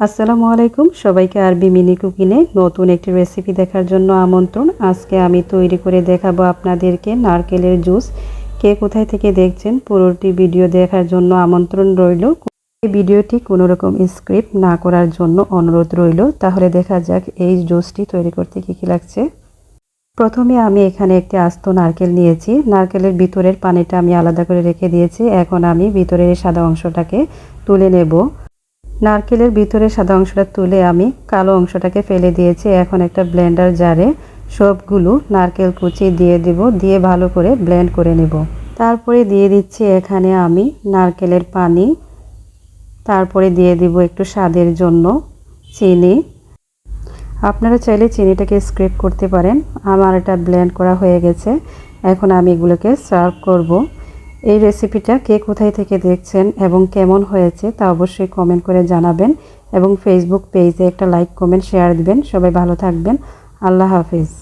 আসসালামু আলাইকুম। সবাইকে আরবি মিনি কুকিনে নতুন একটি রেসিপি দেখার জন্য আমন্ত্রণ। আজকে আমি তৈরি করে দেখাবো আপনাদেরকে নারকেলের জুস। কে কোথায় থেকে দেখছেন পুরোটি ভিডিও দেখার জন্য আমন্ত্রণ রইল। এই ভিডিওটি কোনো রকম স্ক্রিপ্ট না করার জন্য অনুরোধ রইল। তাহলে দেখা যাক এই জুসটি তৈরি করতে কী কী লাগছে। প্রথমে আমি এখানে একটি আস্ত নারকেল নিয়েছি। নারকেলের ভিতরের পানিটা আমি আলাদা করে রেখে দিয়েছি। এখন আমি ভিতরের সাদা অংশটাকে তুলে নেব। নারকেলের ভিতরে সাদা অংশটা তুলে আমি কালো অংশটাকে ফেলে দিয়েছি। এখন একটা ব্লেন্ডার জারে সবগুলো নারকেল কুচি দিয়ে দেব, দিয়ে ভালো করে ব্লেন্ড করে নেব। তারপরে দিয়ে দিচ্ছি এখানে আমি নারকেলের পানি। তারপরে দিয়ে দিব একটু স্বাদের জন্য চিনি। আপনারা চাইলে চিনিটাকে স্ক্রেপ করতে পারেন। আমার এটা ব্লেন্ড করা হয়ে গেছে। এখন আমি এগুলোকে সার্ভ করব। এই রেসিপিটা কে কোথায় থেকে দেখছেন এবং কেমন হয়েছে তা অবশ্যই কমেন্ট করে জানাবেন এবং ফেসবুক পেজে একটা লাইক কমেন্ট শেয়ার দিবেন। সবাই ভালো থাকবেন। আল্লাহ হাফিজ।